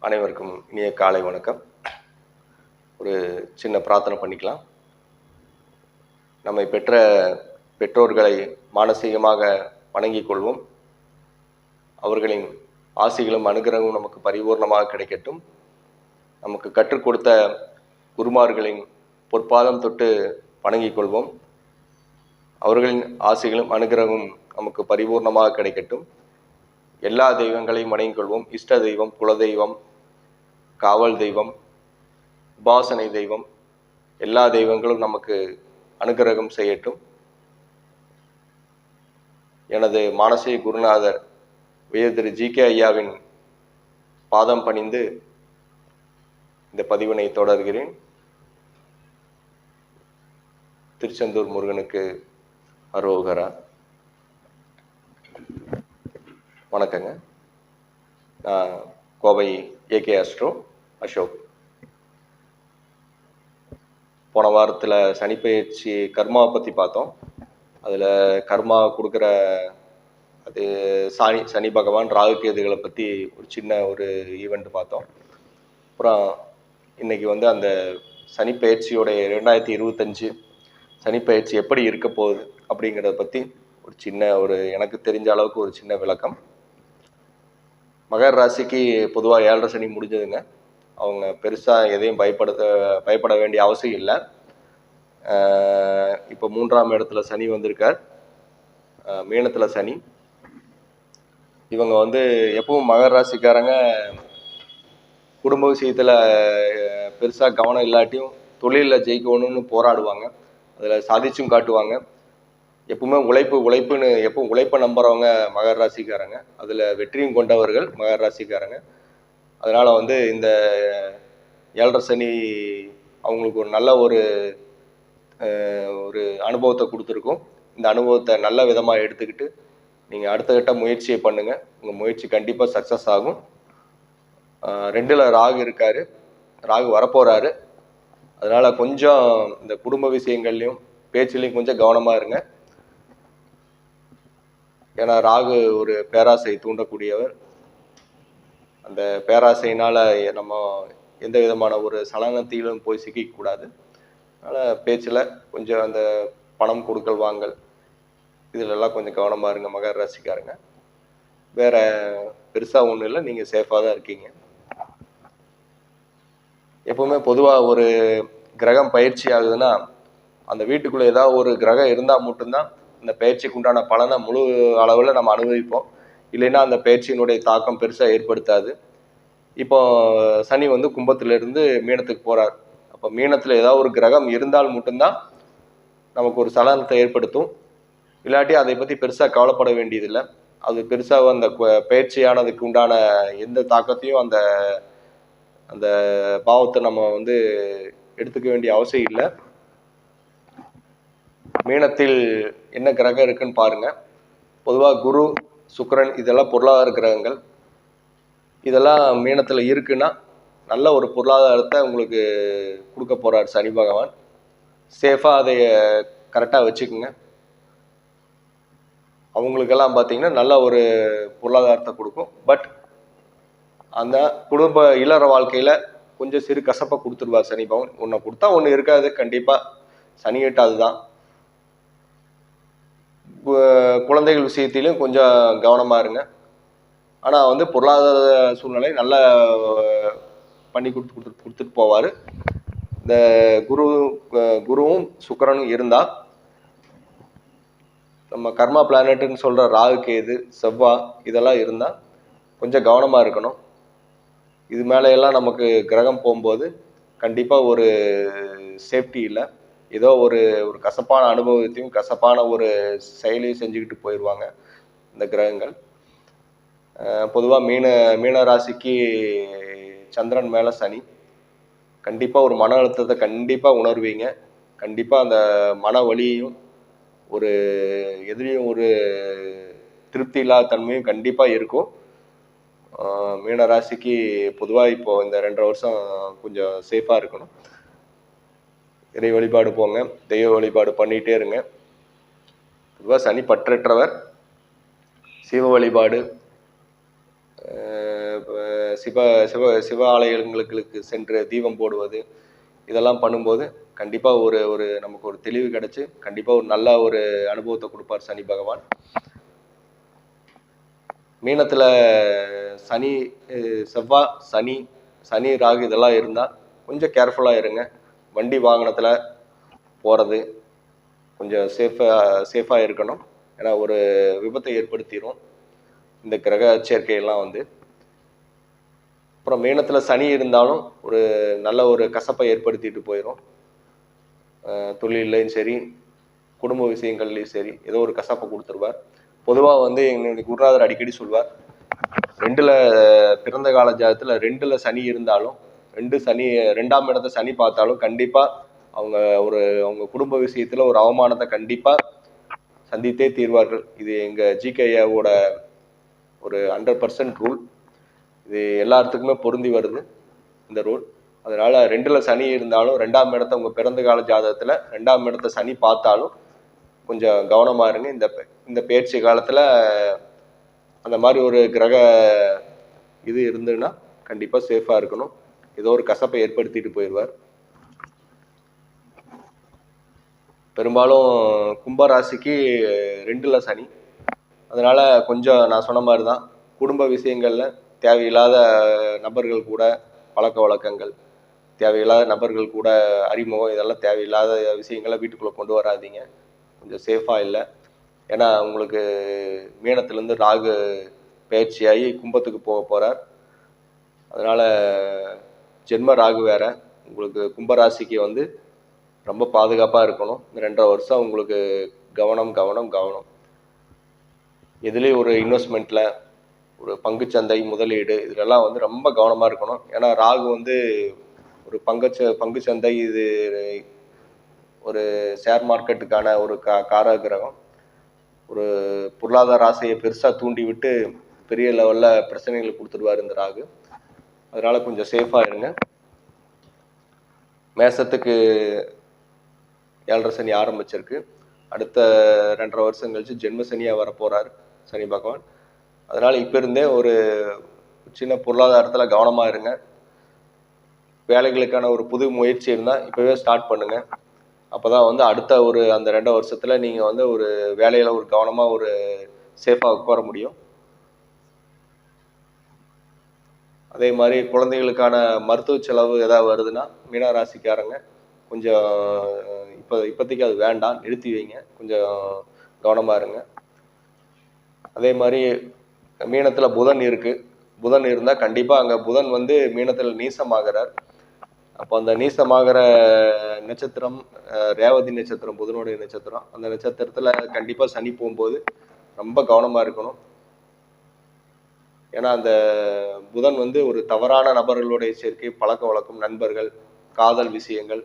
அனைவருக்கும் இனிய காலை வணக்கம். ஒரு சின்ன பிரார்த்தனை பண்ணிக்கலாம். நம்மை பெற்ற பெற்றோர்களை மானசீகமாக வணங்கிக் கொள்வோம். அவர்களின் ஆசிகளும் அனுகிரகமும் நமக்கு பரிபூர்ணமாக கிடைக்கட்டும். நமக்கு கற்றுக் கொடுத்த குருமார்களின் பொற்பாதம் தொட்டு வணங்கிக் கொள்வோம். அவர்களின் ஆசைகளும் அனுகிரகமும் நமக்கு பரிபூர்ணமாக கிடைக்கட்டும். எல்லா தெய்வங்களையும் வணங்கிக் கொள்வோம். இஷ்ட தெய்வம் குலதெய்வம் காவல் தெய்வம் உபாசனை தெய்வம் எல்லா தெய்வங்களும் நமக்கு அனுகிரகம் செய்யட்டும். எனது மானசீக குருநாதர் உயர் திரு ஜி கே ஐயாவின் பாதம் பணிந்து இந்த பதிவினை தொடர்கிறேன். திருச்செந்தூர் முருகனுக்கு அரோகரா. வணக்கங்க. நான் கோவை ஏகே அஸ்ட்ரோ. அசோக். போன வாரத்தில் சனிப்பயிற்சி கர்மாவை பற்றி பார்த்தோம். அதில் கர்மா கொடுக்குற அது சாணி சனி பகவான் ராகு கேதுகளை பற்றி ஒரு சின்ன ஒரு ஈவெண்ட் பார்த்தோம். அப்புறம் இன்னைக்கு வந்து அந்த சனிப்பயிற்சியோடைய ரெண்டாயிரத்தி இருபத்தஞ்சு சனிப்பயிற்சி எப்படி இருக்க போகுது அப்படிங்கிறத பற்றி ஒரு சின்ன ஒரு எனக்கு தெரிஞ்ச அளவுக்கு ஒரு சின்ன விளக்கம். மகர ராசிக்கு பொதுவாக ஏழரை சனி முடிஞ்சதுங்க. அவங்க பெருசாக எதையும் பயப்படுத்த பயப்பட வேண்டிய அவசியம் இல்லை. இப்போ மூன்றாம் இடத்துல சனி வந்திருக்கார். மீனத்தில் சனி. இவங்க வந்து எப்பவும் மகர ராசிக்காரங்க குடும்ப விஷயத்தில் பெருசாக கவனம் இல்லாட்டியும் தொழிலில் ஜெயிக்கணும்னு போராடுவாங்க. அதில் சாதிச்சும் காட்டுவாங்க. எப்பவுமே உழைப்பு உழைப்புன்னு எப்பவும் உழைப்பை நம்புறவங்க மகர ராசிக்காரங்க. அதில் வெற்றியும் கொண்டவர்கள் மகர ராசிக்காரங்க. அதனால் வந்து இந்த ஏழரை சனி அவங்களுக்கு ஒரு நல்ல ஒரு ஒரு அனுபவத்தை கொடுத்துருக்கும். இந்த அனுபவத்தை நல்ல விதமாக எடுத்துக்கிட்டு நீங்கள் அடுத்த கட்ட முயற்சியை பண்ணுங்கள் உங்கள் முயற்சி கண்டிப்பாக சக்ஸஸ் ஆகும். ரெண்டில் ராகு இருக்காரு. ராகு வரப்போகிறாரு அதனால் கொஞ்சம் இந்த குடும்ப விஷயங்கள்லையும் பேச்சுலையும் கொஞ்சம் கவனமாக இருங்க. ஏன்னா ராகு ஒரு பேராசை தூண்டக்கூடியவர். அந்த பேராசையினால் நம்ம எந்த விதமான ஒரு சலனத்திலும் போய் சிக்கிக்க கூடாது பேச்சில் கொஞ்சம் அந்த பணம் கொடுக்கல் வாங்கல் இதுலெல்லாம் கொஞ்சம் கவனமா இருங்க மகர ராசிக்காரங்க. வேற பெருசாக ஒன்றும் இல்லை நீங்கள் சேஃபாக தான் இருக்கீங்க. எப்பவுமே பொதுவாக ஒரு கிரகம் பயிற்சி ஆகுதுன்னா அந்த வீட்டுக்குள்ளே ஏதாவது ஒரு கிரகம் இருந்தால் மட்டும்தான் அந்த பயிற்சிக்கு உண்டான பலனை முழு அளவில் நம்ம அனுபவிப்போம். இல்லைன்னா அந்த பயிற்சியினுடைய தாக்கம் பெருசாக ஏற்படுத்தாது. இப்போ சனி வந்து கும்பத்திலிருந்து மீனத்துக்கு போகிறார் அப்போ மீனத்தில் ஏதாவது ஒரு கிரகம் இருந்தால் மட்டும்தான் நமக்கு ஒரு சலனத்தை ஏற்படுத்தும். இல்லாட்டி அதை பற்றி பெருசாக கவலைப்பட வேண்டியதில்லை. அது பெருசாக அந்த பயிற்சியானதுக்கு உண்டான எந்த தாக்கத்தையும் அந்த அந்த பாவத்தை நம்ம வந்து எடுத்துக்க வேண்டிய அவசியம் இல்லை. மீனத்தில் என்ன கிரகம் இருக்குன்னு பாருங்கள் பொதுவாக குரு சுக்கரன் இதெல்லாம் பொருளாதார கிரகங்கள் இதெல்லாம் மீனத்தில் இருக்குன்னா நல்ல ஒரு பொருளாதாரத்தை உங்களுக்கு கொடுக்க போகிறார் சனி பகவான். சேஃபாக அதை கரெக்டாக வச்சுக்கோங்க. அவங்களுக்கெல்லாம் பார்த்தீங்கன்னா நல்ல ஒரு பொருளாதாரத்தை கொடுக்கும். பட் அந்த குடும்ப இளற வாழ்க்கையில் கொஞ்சம் சிறு கசப்பை கொடுத்துருவார் சனி பகவான். ஒன்றை கொடுத்தா ஒன்று இருக்காது. கண்டிப்பாக சனி எட்டு அதுதான் குழந்தைகள் விஷயத்திலும் கொஞ்சம் கவனமாக இருங்க. ஆனால் வந்து பொருளாதார சூழ்நிலை நல்லா பண்ணி கொடுத்து கொடுத்து கொடுத்துட்டு போவார். இந்த குரு குருவும் சுக்கரனும் இருந்தால் நம்ம கர்மா பிளானட்னு சொல்கிற ராகு கேது செவ்வா இதெல்லாம் இருந்தால் கொஞ்சம் கவனமாக இருக்கணும். இது மேலே எல்லாம் நமக்கு கிரகம் போகும்போது கண்டிப்பாக ஒரு சேஃப்டி இல்லை. ஏதோ ஒரு ஒரு கசப்பான அனுபவத்தையும் கசப்பான ஒரு செயலையும் செஞ்சுக்கிட்டு போயிடுவாங்க இந்த கிரகங்கள். பொதுவாக மீன மீன ராசிக்கு சந்திரன் மேலே சனி. கண்டிப்பாக ஒரு மன அழுத்தத்தை கண்டிப்பாக உணர்வீங்க. கண்டிப்பாக அந்த மன வலியையும் ஒரு எதிரியும் ஒரு திருப்தி இல்லாத தன்மையும் கண்டிப்பாக இருக்கும். மீன ராசிக்கு பொதுவாக இப்போது இந்த ரெண்டரை வருஷம் கொஞ்சம் சேஃபாக இருக்கணும். இறை வழிபாடு போங்க தெய்வ வழிபாடு பண்ணிகிட்டே இருங்க. பொதுவாக சனி பற்றற்றவர் சிவ வழிபாடு சிவ சிவ சிவ ஆலயங்களுக்கு சென்று தீபம் போடுவது இதெல்லாம் பண்ணும்போது கண்டிப்பாக ஒரு ஒரு நமக்கு ஒரு தெளிவு கிடைச்சி கண்டிப்பாக ஒரு நல்ல ஒரு அனுபவத்தை கொடுப்பார் சனி பகவான். மீனத்தில் சனி செவ்வாய் சனி சனி ராகு இதெல்லாம் இருந்தால் கொஞ்சம் கேர்ஃபுல்லாக இருங்க. வண்டி வாகனத்தில் போகிறது கொஞ்சம் சேஃபாக சேஃபாக இருக்கணும். ஏன்னா ஒரு விபத்தை ஏற்படுத்திடும் இந்த கிரக சேர்க்கையெல்லாம் வந்து. அப்புறம் மீனத்தில் சனி இருந்தாலும் ஒரு நல்ல ஒரு கசப்பை ஏற்படுத்திட்டு போயிடும் தொழிலையும் சரி குடும்ப விஷயங்கள்லையும் சரி ஏதோ ஒரு கசப்பை கொடுத்துருவார். பொதுவாக வந்து எங்களுடைய குருநாதர் அடிக்கடி சொல்வார் ரெண்டில் பிறந்த கால ஜாதத்தில் ரெண்டில் சனி இருந்தாலும் ரெண்டு சனி ரெண்டாம் இடத்த சனி பார்த்தாலும் கண்டிப்பா அவங்க ஒரு அவங்க குடும்ப விஷயத்துல ஒரு அவமானத்தை கண்டிப்பா சந்தித்தே தீர்வார்கள். இது எங்க ஜிகேவோட ஒரு ஹண்ட்ரட் பர்சன்ட் ரூல் இது எல்லாத்துக்குமே பொருந்தி வருது இந்த ரூல் அதனால ரெண்டுல சனி இருந்தாலும் ரெண்டாம் இடத்த உங்க பிறந்த கால ஜாதகத்துல ரெண்டாம் இடத்த சனி பார்த்தாலும் கொஞ்சம் கவனமா இருங்க. இந்த இந்த பயிற்சி காலத்துல அந்த மாதிரி ஒரு கிரக இது இருந்ததுன்னா கண்டிப்பா சேஃபா இருக்கணும். ஏதோ ஒரு கசப்பை ஏற்படுத்திட்டு போயிடுவார். பெரும்பாலும் கும்பராசிக்கு ரெண்டுல சனி. அதனால கொஞ்சம் நான் சொன்ன மாதிரி தான் குடும்ப விஷயங்கள்ல தேவையில்லாத நபர்கள் கூட பழக்க வழக்கங்கள் தேவையில்லாத நபர்கள் கூட அறிமுகம் இதெல்லாம் தேவையில்லாத விஷயங்களை வீட்டுக்குள்ளே கொண்டு வராதீங்க. கொஞ்சம் சேஃபாக இல்லை. ஏன்னா உங்களுக்கு மீனத்துலேருந்து ராகு பயிற்சியாகி கும்பத்துக்கு போக போகிறார் அதனால் ஜென்ம ராகு வேற. உங்களுக்கு கும்பராசிக்கு வந்து ரொம்ப பாதுகாப்பாக இருக்கணும். இந்த ரெண்டரை வருஷம் உங்களுக்கு கவனம் கவனம் கவனம். எதுலேயும் ஒரு இன்வெஸ்ட்மெண்ட்டில் ஒரு பங்குச்சந்தை முதலீடு இதுலெல்லாம் வந்து ரொம்ப கவனமாக இருக்கணும். ஏன்னா ராகு வந்து ஒரு பங்குச்ச பங்குச்சந்தை இது ஒரு ஷேர் மார்க்கெட்டுக்கான ஒரு கா கார கிரகம். ஒரு பொருளாதார ஆசையை பெருசாக தூண்டி விட்டு பெரிய லெவலில் பிரச்சனைகளை கொடுத்துடுவார் இந்த ராகு. அதனால் கொஞ்சம் சேஃபாக இருங்க. மேசத்துக்கு ஏழரை சனி ஆரம்பிச்சிருக்கு. அடுத்த ரெண்டரை வருஷம் கழிச்சு ஜென்ம சனியாக வரப்போறார் சனி பகவான். அதனால் இப்போ இருந்தே ஒரு சின்ன பொருளாதாரத்தில் கவனமாக இருங்க. வேலைகளுக்கான ஒரு புது முயற்சி இருந்தால் இப்போவே ஸ்டார்ட் பண்ணுங்கள் அப்போ தான் வந்து அடுத்த ஒரு அந்த ரெண்டு வருஷத்தில் நீங்கள் வந்து ஒரு வேலையில் ஒரு கவனமாக ஒரு சேஃபாக உட்கார முடியும். அதே மாதிரி குழந்தைகளுக்கான மருத்துவ செலவு எதாவது வருதுன்னா மீன ராசிக்காரங்க கொஞ்சம் இப்போ இப்போதைக்கு அது வேண்டாம் நிறுத்தி வைங்க. கொஞ்சம் கவனமாக இருங்க. அதே மாதிரி மீனத்தில் புதன் இருக்குது புதன் இருந்தால் கண்டிப்பாக அங்கே புதன் வந்து மீனத்தில் நீசமாகிறார். அப்போ அந்த நீசமாகிற நட்சத்திரம் ரேவதி நட்சத்திரம் புதனுடைய நட்சத்திரம் அந்த நட்சத்திரத்தில் கண்டிப்பாக சனி போகும்போது ரொம்ப கவனமாக இருக்கணும். ஏன்னா அந்த புதன் வந்து ஒரு தவறான நபர்களுடைய சேர்க்கை பழக்க வழக்கம் நண்பர்கள் காதல் விஷயங்கள்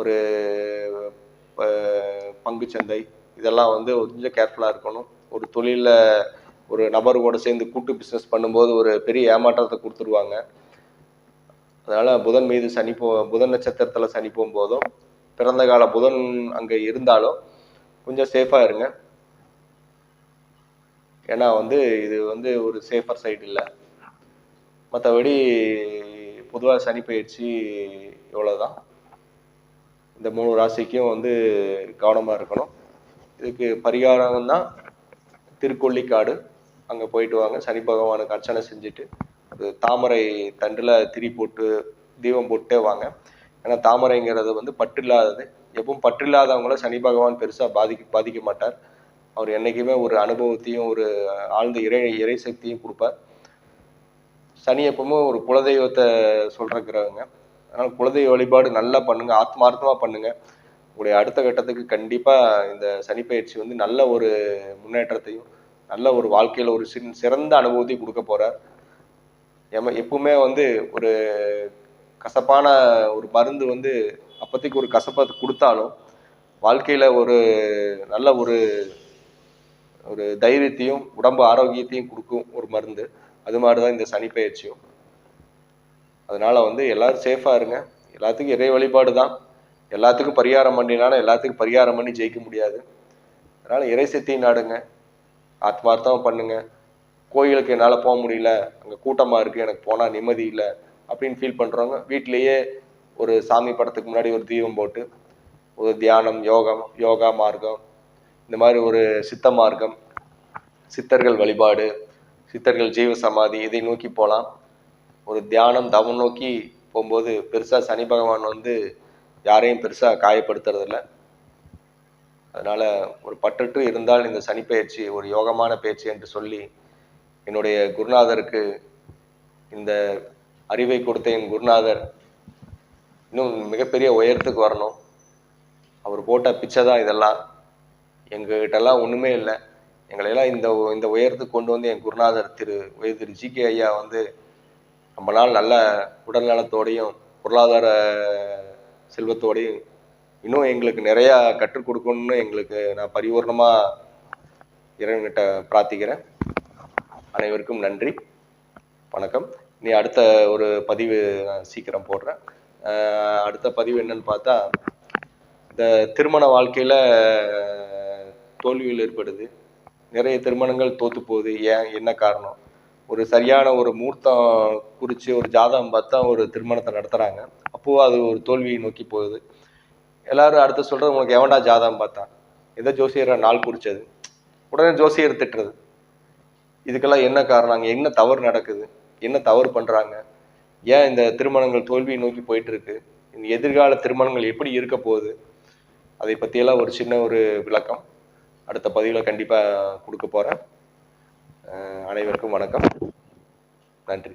ஒரு பங்கு சந்தை இதெல்லாம் வந்து கொஞ்சம் கேர்ஃபுல்லாக இருக்கணும். ஒரு தொழிலில் ஒரு நபர் கூட சேர்ந்து கூட்டு பிஸ்னஸ் பண்ணும்போது ஒரு பெரிய ஏமாற்றத்தை கொடுத்துருவாங்க. அதனால் புதன் மீது சனி போ புதன் நட்சத்திரத்தில் சனி போகும்போதும் பிறந்த கால புதன் அங்கே இருந்தாலும் கொஞ்சம் சேஃபாக இருங்க. ஏன்னா வந்து இது வந்து ஒரு சேஃபர் சைடு இல்லை. மற்றபடி பொதுவாக சனி பயிற்சி இவ்வளோதான் இந்த மூணு ராசிக்கும் வந்து கவனமாக இருக்கணும். இதுக்கு பரிகாரம் தான் திருக்கொல்லிக்காடு. அங்கே போயிட்டு வாங்க. சனி பகவானுக்கு அர்ச்சனை செஞ்சுட்டு அது தாமரை தண்டில் திரி போட்டு தீபம் போட்டே வாங்க. ஏன்னா தாமரைங்கிறது வந்து பற்று இல்லாதது எப்பவும் பற்று இல்லாதவங்கள சனி பகவான் பெருசாக பாதிக்க பாதிக்க மாட்டார். அவர் என்னைக்குமே ஒரு அனுபவத்தையும் ஒரு ஆழ்ந்த இறை இறை சக்தியும் கொடுப்பார். சனி எப்பவுமே ஒரு குலதெய்வத்தை சொல்ற அதனால் குலதெய்வ வழிபாடு நல்லா பண்ணுங்க ஆத்மார்த்தமாக பண்ணுங்க. உங்களுடைய அடுத்த கட்டத்துக்கு கண்டிப்பாக இந்த சனி பயிற்சி வந்து நல்ல ஒரு முன்னேற்றத்தையும் நல்ல ஒரு வாழ்க்கையில் ஒரு சின் சிறந்த அனுபவத்தையும் கொடுக்க போகிறார் எம எப்பவுமே வந்து ஒரு கசப்பான ஒரு மருந்து வந்து அப்போதைக்கு ஒரு கசப்பை கொடுத்தாலும் வாழ்க்கையில் ஒரு நல்ல ஒரு ஒரு தைரியத்தையும் உடம்பு ஆரோக்கியத்தையும் கொடுக்கும் ஒரு மருந்து. அது மாதிரி தான் இந்த சனி பயிற்சியும் அதனால் வந்து எல்லோரும் சேஃபாக இருங்க. எல்லாத்துக்கும் இறை வழிபாடு தான். எல்லாத்துக்கும் பரிகாரம் பண்ணினாலும் எல்லாத்துக்கும் பரிகாரம் பண்ணி ஜெயிக்க முடியாது. அதனால் இறை சக்தியை நாடுங்க. ஆத்மார்த்தமாக பண்ணுங்கள் கோயிலுக்கு என்னால் போக முடியல. அங்கே கூட்டமாக இருக்குது எனக்கு போனால் நிம்மதி இல்லை. அப்படின்னு ஃபீல் பண்ணுறவங்க வீட்டிலேயே ஒரு சாமி படத்துக்கு முன்னாடி ஒரு தீபம் போட்டு ஒரு தியானம் யோகம் யோகா மார்க்கம் இந்த மாதிரி ஒரு சித்த மார்க்கம் சித்தர்கள் வழிபாடு சித்தர்கள் ஜீவ சமாதி இதை நோக்கி போகலாம் ஒரு தியானம் தவம் நோக்கி போகும்போது பெருசாக சனி பகவான் வந்து யாரையும் பெருசாக காயப்படுத்துறதில்ல. அதனால் ஒரு பற்றற்று இருந்தால் இந்த சனி பயிற்சி ஒரு யோகமான பயிற்சி என்று சொல்லி என்னுடைய குருநாதருக்கு இந்த அறிவை கொடுத்த என் குருநாதர் இன்னும் மிகப்பெரிய உயரத்துக்கு வரணும். அவர் போட்ட பிச்சை தான் இதெல்லாம். எங்ககிட்டலாம் ஒன்றுமே இல்லை. எங்களையெல்லாம் இந்த இந்த உயரத்துக்கு கொண்டு வந்து என் குருநாதர் திரு உயர் திரு ஜி கே ஐயா வந்து ரொம்ப நாள் நல்ல உடல் நலத்தோடையும் பொருளாதார செல்வத்தோடையும் இன்னும் எங்களுக்கு நிறையா கற்றுக் கொடுக்கணும்னு எங்களுக்கு நான் பரிபூர்ணமாக இறைவன்கிட்ட பிரார்த்திக்கிறேன். அனைவருக்கும் நன்றி. வணக்கம். நீ அடுத்த ஒரு பதிவு நான் சீக்கிரம் போடுறேன். அடுத்த பதிவு என்னன்னு பார்த்தா இந்த திருமண வாழ்க்கையில் தோல்விகள் ஏற்படுது. நிறைய திருமணங்கள் தோத்து போகுது. ஏன் என்ன காரணம்? ஒரு சரியான ஒரு முகூர்த்தம் குறித்து ஒரு ஜாதகம் பார்த்தா ஒரு திருமணத்தை நடத்துகிறாங்க அப்போது அது ஒரு தோல்வியை நோக்கி போகுது. எல்லாரும் அடுத்து சொல்கிறது உனக்கு எவன்டா ஜாதகம் பார்த்தா? எதோ ஜோசியரை நாள் குறிச்சது. உடனே ஜோசியர் திட்டுறது. இதுக்கெல்லாம் என்ன காரணம்? அங்கே என்ன தவறு நடக்குது? என்ன தவறு பண்ணுறாங்க ஏன் இந்த திருமணங்கள் தோல்வியை நோக்கி போயிட்டுருக்கு? இந்த எதிர்கால திருமணங்கள் எப்படி இருக்க போகுது? அதை பற்றியெல்லாம் ஒரு சின்ன ஒரு விளக்கம். அடுத்த பதிவில் கண்டிப்பாக கொடுக்க போகிறேன் அனைவருக்கும் வணக்கம். நன்றி.